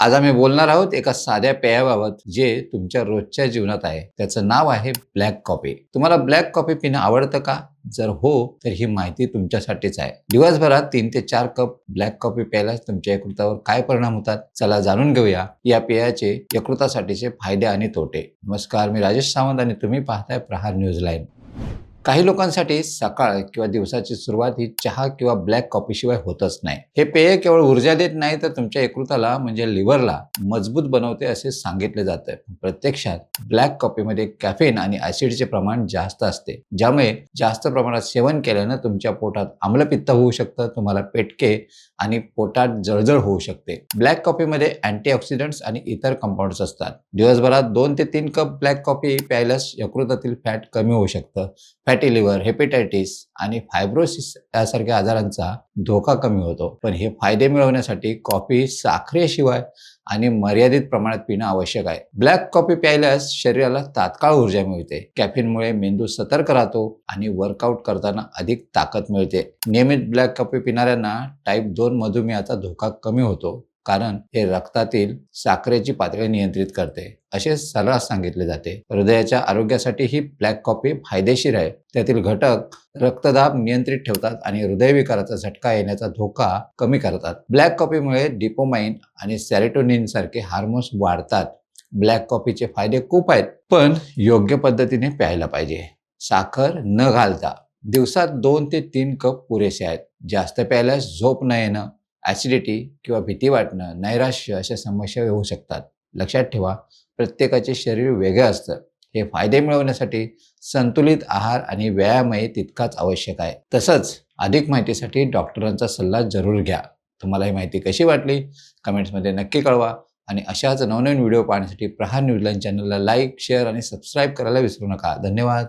आज आम्ही बोलणार आहोत एका साध्या पेयाबाबत जे तुमच्या रोजच्या जीवनात आहे. त्याचं नाव आहे ब्लॅक कॉफी. तुम्हाला ब्लॅक कॉफी पिणं आवडतं का? जर हो तर ही माहिती तुमच्यासाठीच आहे. दिवसभरात तीन ते चार कप ब्लॅक कॉफी प्यायलाच तुमच्या यकृतावर काय परिणाम होतात? चला जाणून घेऊया. या पेयाचे यकृतासाठीचे फायदे आणि तोटे. नमस्कार मी राजेश सावंत आणि तुम्ही पाहताय प्रहार न्यूज लाईन. काही लोकांसाठी सकाळ किंवा दिवसाची सुरुवात ही चहा किंवा ब्लॅक कॉफीशिवाय होतच नाही. हे पेय केवळ ऊर्जा देत नाही तर तुमच्या यकृताला म्हणजे लिव्हरला मजबूत बनवते असे सांगितले जाते. प्रत्यक्षात ब्लॅक कॉफीमध्ये कॅफेन आणि ऍसिडचे प्रमाण जास्त असते. ज्यामुळे जास्त प्रमाणात सेवन केल्यानं तुमच्या पोटात आम्लपित्त होऊ शकतं तुम्हाला पेटके आणि पोटात जळजळ होऊ शकते. ब्लॅक कॉफीमध्ये अँटीऑक्सिडंट्स आणि इतर कंपाऊंड्स असतात. दिवसभरात दोन ते तीन कप ब्लॅक कॉफी प्यायल्यास यकृतातील फॅट कमी होऊ शकतं. फॅटी लिव्हर हेपेटायटिस आणि फायब्रोसिस यासारख्या आजारांचा धोका कमी होतो. पण हे फायदे मिळवण्यासाठी कॉफी साखरेशिवाय आणि मर्यादित प्रमाणात पिणं आवश्यक आहे. ब्लॅक कॉफी प्यायल्यास शरीराला तात्काळ ऊर्जा मिळते. कॅफिनमुळे मेंदू सतर्क राहतो आणि वर्कआउट करताना अधिक ताकद मिळते. नियमित ब्लॅक कॉफी पिणाऱ्यांना टाईप दोन मधुमेहाचा धोका कमी होतो. कारण हे रक्तातील साखरेची पातळी नियंत्रित करते. असे सर्रास सांगितले जाते. हृदयाच्या आरोग्यासाठी ही ब्लॅक कॉफी फायदेशीर आहे. त्यातील घटक रक्तदाब नियंत्रित ठेवतात आणि हृदयविकाराचा झटका येण्याचा धोका कमी करतात. ब्लॅक कॉफीमुळे डिपोमाइन आणि सॅरेटोनिन सारखे हार्मोन्स वाढतात. ब्लॅक कॉफीचे फायदे खूप आहेत पण योग्य पद्धतीने प्यायला पाहिजे. साखर न घालता दिवसात दोन ते तीन कप पुरेसे आहेत. जास्त प्यायल्यास झोप न येणं ॲसिडिटी किंवा भीती वाटणं नैराश्य अशा समस्या होऊ शकतात. लक्षात ठेवा प्रत्येकाचे शरीर वेगळं असतं. हे फायदे मिळवण्यासाठी संतुलित आहार आणि व्यायामही तितकाच आवश्यक आहे. तसंच अधिक माहितीसाठी डॉक्टरांचा सल्ला जरूर घ्या. तुम्हाला ही माहिती कशी वाटली? कमेंट्समध्ये नक्की कळवा आणि अशाच नवनवीन व्हिडिओ पाहण्यासाठी प्रहार न्यूजलाईन चॅनलला लाईक शेअर आणि सबस्क्राईब करायला विसरू नका. धन्यवाद.